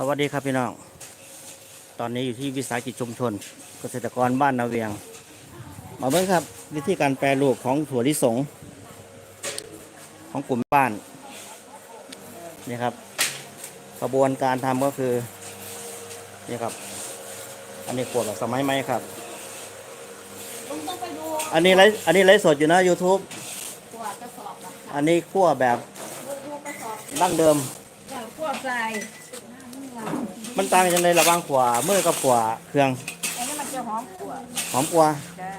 สวัสดีครับพี่น้อง ตอนนี้อยู่ที่วิสาหกิจชุมชน เกษตรกรบ้านนาเวียง มาเบิ่งครับ วิธีการแปรรูปของถั่วลิสง ของกลุ่มบ้านนี่ครับ กระบวนการทำก็คือนี่ครับ อันนี้ขวดแบบสมัยใหม่ครับ อันนี้ไลฟ์อันนี้ไลฟ์สดอยู่นะ YouTube ขวดกระสอบละอันนี้คั่วแบบดั้งเดิมอย่างขวทราย มันต่างกันในระหว่างขวามือกับขวาเครื่องอันนี้มันจะหอมขวดหอมกว่าจ้า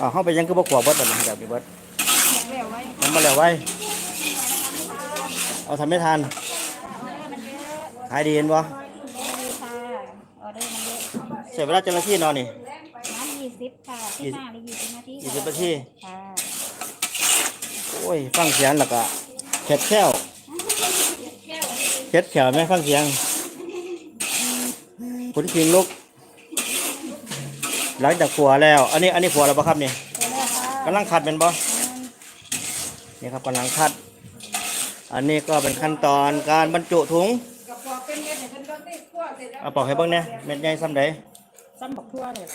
อ่าเข้าไปยังคือบ่ขวาเบิดแบบนี้แบบนี้เบิดเร็วไว้มันมาแล้วไว้ เอาทำไม่ทันออเดอร์มันเยอะขายดีเห็นบ่ดีค่ะออเดอร์มันเยอะเสียเวลาเจ้าหน้าที่นอนนี่ น้ำยี่สิบค่ะที่ห้าหรือยี่สิบนาทียี่สิบนาที ค่ะโอ้ยฟังเสียงแล้วก็เข็ดแค้วเข็ดแขวไหมฟังเสียง ขุนคิงลุกหลังจากขัวแล้ว อันนี้อันนี้ขัวแล้วปะครับนี่เร็วค่ะกำลังขัดเป็นบ่นี่ครับกำลังขัด อันนี้ก็เป็นขั้นตอนการบรรจุถุงกระป๋องเป็นเม็ดเนี่ยเป็นรสที่คั่วเสร็จแล้วเอาปอกให้เบิ่งเนี่ยเม็ดใหญ่ซ้ำใดซ้ำบักทั่วเลย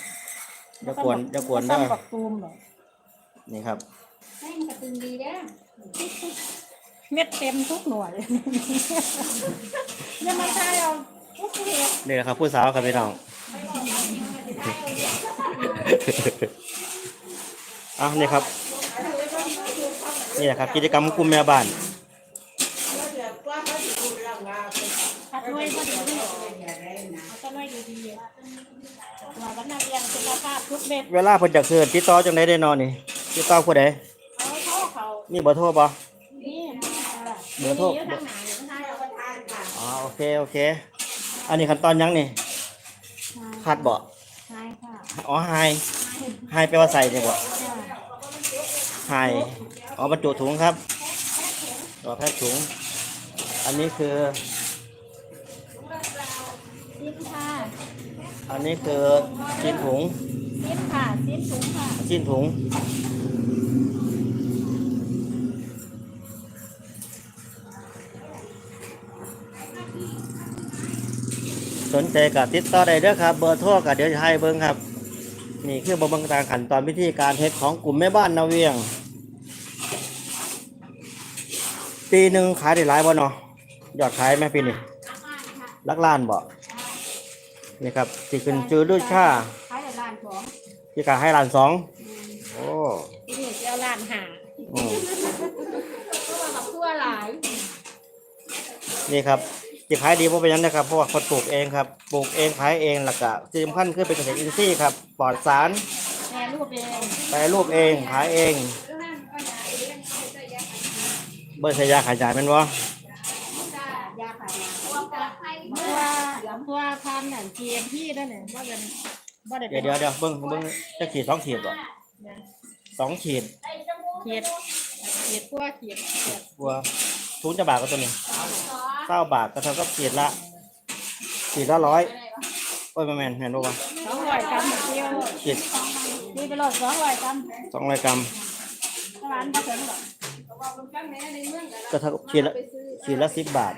อย่ากวนอย่ากวนเด้อซ้ำบักตูมเลยนี่ครับให้มันกระตึงดีเด้อเม็ดเต็มทุกหน่วยเนี่ยมันใช่เอาทุกเม็ด นี่แหละครับผู้สาวครับพี่น้องอะนี่ครับ นี่แหละครับ กิจกรรมของกลุ่มแม่บ้านผัดด้วยก็ดีเอาต้นไม้ดีๆหัววันนาเรียนคุณภาพทุกเม็ดเวลาเพิ่นจะเกิดติดต่อจังไดได้นอนนี่ติดต่อผู้ใดเอาเข้าเขามีเบอร์โทรบ่นี่เบอร์โทรอยู่ทางไหนอยู่ทางเอาไปทานค่ะอ๋อโอเคโอเค อันนี้ขั้นตอนยังนี่คัดบ่ใช่ค่ะอ๋อไฮไฮแปลว่าใส่เนี่ยบ่ไฮอ๋อบรรจุถุงครับต่อแพ็คถุง อันนี้คือซิมค่ะอันนี้คือชิ้นถุงซิมค่ะซิมถุงค่ะชิ้นถุง สนใจกับติดต่อได้เด้อครับเบอร์โทรกับเดี๋ยวจะให้เบิ้งครับ นี่คือบะเบังตางขันตอนวิธีการเฮ็ดของกลุ่มแม่บ้านนาเวียง ปีหนึ่งขายได้หลายบ่เนาะยอดขายไหมปีนี้ลักล้านบ่นี่ครับที่ขึ้นชื่อด้วยชาขายแต่ร้านของที่การให้ล้านสองโอ้ที่นี่จะเอาร้านหาอืมเพราะว่าแบบทั่วหลายนี่ครับ จะขายดีเพราะเป็นหยังนะครับเพราะว่าคนปลูกเองครับปลูกเองขายเองแล้วก็ที่สำคัญคือเป็นเกษตรอินทรีย์ครับปลอดสารแม่รูปเองแปรรูปเองขายเองเบอร์ใช้ยาขายจ่ายแมันวะยาขายเพราะว่าเพราะว่าเพราะว่าพันธุ์นั่น GMP นั่นน่ะว่าเป็นว่าได้เดี๋ยวเดี๋ยวเดี๋ยวเบิ้งเบิ้งจะขีดสองขีดบ่สองขีดเขียดเขียดกลัวเขียดเขียดบัวทุนจะบาทก็ตัวนี้ เก้าบาทก็เท่ากับขีดละขีดละร้อยโอ้ยแม่นแม่นแม่นบ่วะสองร้อยกรัมเดียวขีดนี่ไปโหลดสองร้อยกรัมสองร้อยกรัมร้านมาถึงหรอกก็เท่ากับขีดละขีดละสิบบาทโ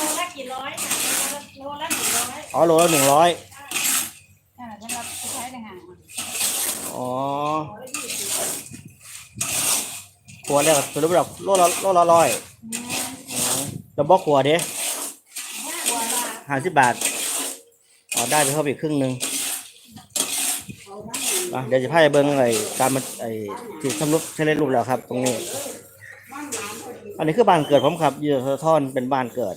ลละกี่ร้อยโลละหนึ่งร้อยอ๋อโลละหนึ่งร้อยอ่าสำหรับผู้ใช้ในห้างอ๋อ ขวดแล้วสรุปแล้วโลละโลละร้อยอ๋อแล้วบอกขวดเด้ห้าสิบบาทอ๋อได้ไปเพิ่มอีกครึ่งหนึ่งเดี๋ยวจะพาไปเบิ้งไอ้การมันไอ้ที่สำรุปใช้เล่นรูปแล้วครับ ตรงนี้ อันนี้คือบ้านเกิดผมครับยูโซทอนเป็นบ้านเกิด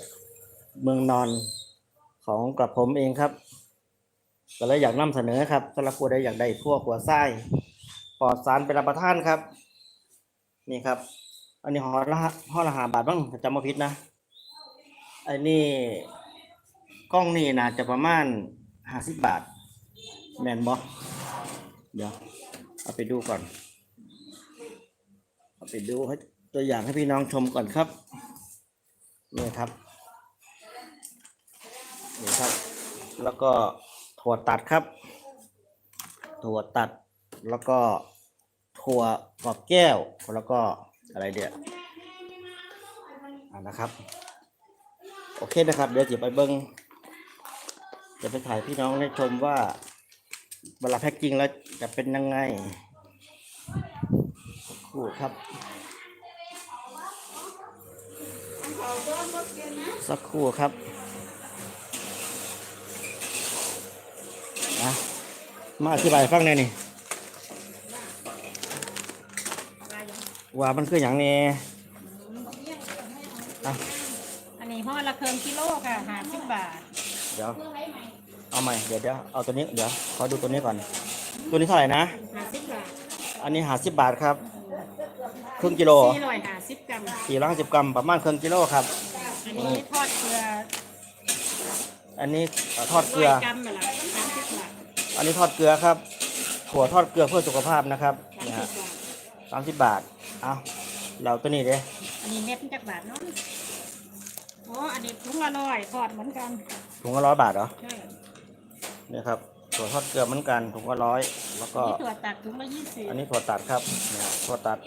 เมืองนอนของกระผมเองครับก็เลยอยากนำเสนอครับสำหรับผู้ใดอยากได้ทั่วขัวไส้ปลอดสารเป็นรับประทานครับ นี่ครับ อันนี้ห่อละห่อละหาบาทบ้างจำม่ผิดนะอ้นี่กล้องนี่น่าจะประมาณห้าสิบบาท แมนบอเดี๋ยว เอาไปดูก่อน เอาไปดูให้ตัวอย่างให้พี่น้องชมก่อนครับนี่ครับนี่ครับ แล้วก็ถั่วตัดครับ ถั่วตัดแล้วก็ ถั่วกรอบแก้วแล้วก็อะไรเดี๋ยวอ่านะครับ โอเคนะครับเดี๋ยวจะไปเบิ้งจะไปถ่ายพี่น้องให้ชมว่าเวลาแพ็กจริงแล้วจะเป็นยังไงครู่ครับสักครู่ครับนะมาอธิบายให้ฟังหน่อยนี่ ว่ามันคืออย่างนี้อะอันนี้ห่อละเคิงกิโลค่ะห้าสิบบาทเดี๋ยว เอาใหม่ เดี๋ยวเดี๋ยวเอาตัวนี้ เดี๋ยว ขอดูตัวนี้ก่อน ตัวนี้เท่าไหร่นะ ห้าสิบบาทอันนี้หาสิบบาทครับ ครึ่งกิโลสี่ร้อยห้าสิบกรัมสี่ร้อยห้าสิบกรัม ประมาณครึ่งกิโลครับ อันนี้ทอดเกลืออันนี้เอ่อทอดเกลือร้อยกรัมมาละสามสิบบาทอันนี้ทอดเกลือครับถั่วทอดเกลือเพื่อสุขภาพนะครับสามสิบบาทสามสิบบาท เอาเราตัวนี้เด้อันนี้เม็ดจากบาทเนาะโอ้อันนี้ถุงละร้อยทอดเหมือนกันถุงละร้อยบาทเหรอใช่เนี่ยครับถั่วทอดเกลือเหมือนกันถุงละร้อยแล้วก็นี่ถั่วตัดถุงละยี่สิบอันนี้ถั่วตัดครับเนี่ยถั่วตัด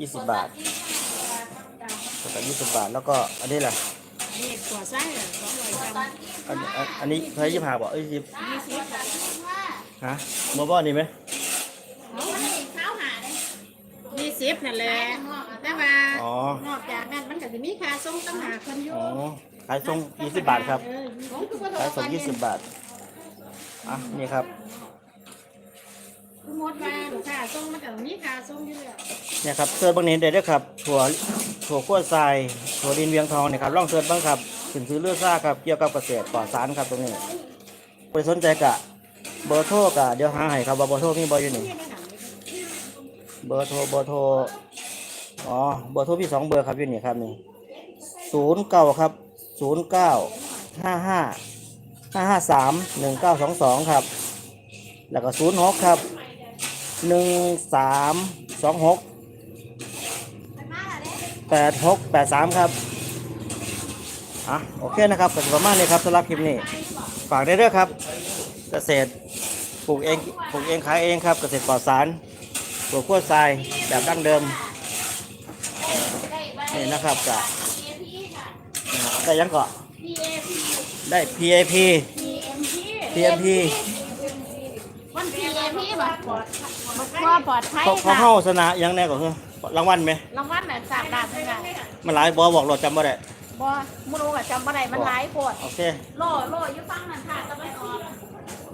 ยี่สิบบาทถั่วตัดยี่สิบบาทแล้วก็อันนี้แหละนี่ถั่วไส้สองร้อยกรัมอันอันอันนี้ใช้ยี่สิบห้าบอกเอ้ยยี่สิบยี่สิบฮะโมบ้านี่ไหม ยี่ สิบนั่นแหละแต่ว่าอ๋อ นอกจากนั้นมันก็จะมีค่าส่งต่างหากคนอยู่อ๋อขายส่งยี่สิบบาทครับ เออขายส่งยี่สิบบาท อะ นี่ครับคือหมดว่าลูกค้าส่งมันก็ต้องมีค่าส่งอยู่แล้วเนี่ยครับเสิร์ชบางนี้ได้ด้วยครับถั่วถั่วขั้วทรายถั่วดินเวียงทองเนี่ยครับลองเสิร์ชบ้างครับสินซื้อเลือดซ่าครับเกี่ยวกับเกษตรปลอดสารครับตรงนี้ไปสนใจกะเบอร์โทรกะเดี๋ยวหาให้ครับว่าเบอร์โทรมีเบอร์อยู่นี่นี่ในหนังนี่ เบอร์โทรเบอร์โทรอ๋อเบอร์โทรพี่สองเบอร์ครับอยู่นี่ครับนี่ศูนย์เก้าครับศูนย์เก้าห้าห้าห้าห้าสามหนึ่งเก้าสองสองครับ แล้วก็ศูนย์หกครับหนึ่งสามสองหกแปดหกแปดสามครับอะโอเคนะครับก็ประมาณนี้ครับสำหรับคลิปนี้ฝากได้ด้วยครับ เกษตรปลูกเองปลูกเองขายเองครับ เกษตรปลอดสาร ปลูกขั้วทรายแบบดั้งเดิมนี่นะครับจะได้ยังเกาะได้ PAP PMP วันพีเอพีบ่ปลอดบ่ปลอดภัยเขาเขาค่ะเข้าสนะยังแน่ก็คือรางวัลไหม รางวัลน่ะสามบาทเลยค่ะมันหลายบอบอกเราจำบ่ได้บ่บ่รู้อะจำบ่ได้มันหลายโพดโอเคโลโลอยู่ฟังนั่นค่ะตะวันออก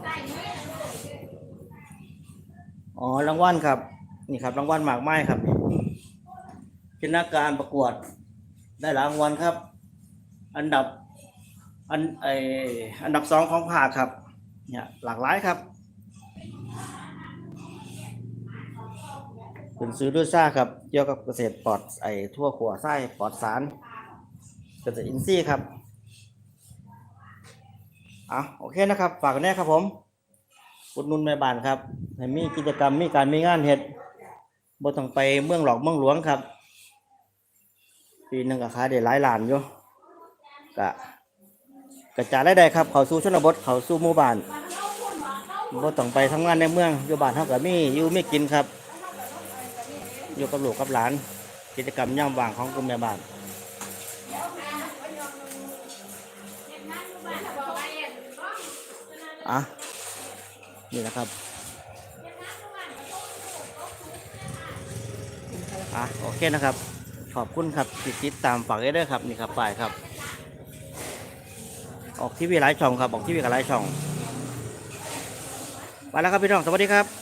ได้เงินอ๋อรางวัลครับ นี่ครับรางวัลหมากไม้ครับชนะการประกวด ได้รางวัลครับ อันดับอันไออันดับสองของภาคครับ เนี่ยหลากหลายครับเป็นซื้อด้วยซ่าครับเกี่ยวกับเกษตรปลอดไอทั่วขัวไส้ปลอดสารเกษตรอินทรีย์ครับอะโอเคนะครับ ฝากแน่ครับผมอุดนุนแม่บ้านครับให้มีกิจกรรมมีการมีงานเฮ็ด บ่ต้องไปเมืองหลอกเมืองหลวงครับ ปีหนึ่งก็ขายได้หลายล้านอยู่ก็กระจายรายได้ครับ เขาสู่ชนบทเขาสู่หมู่บ้านบ่ต้องไปทำงานในเมืองอยู่บ้านเฮาก็มีอยู่มีกินครับ อยู่กับลูกกับหลาน กิจกรรมย่ามว่างของกลุ่มแม่บ้านอะนี่นะครับ อะโอเคนะครับ ขอบคุณครับติดติดตามฝากได้ด้วยครับนี่ครับฝ่ายครับ ออกทีวีหลายช่องครับออกทีวีกับหลายช่อง ไปแล้วครับพี่น้องสวัสดีครับ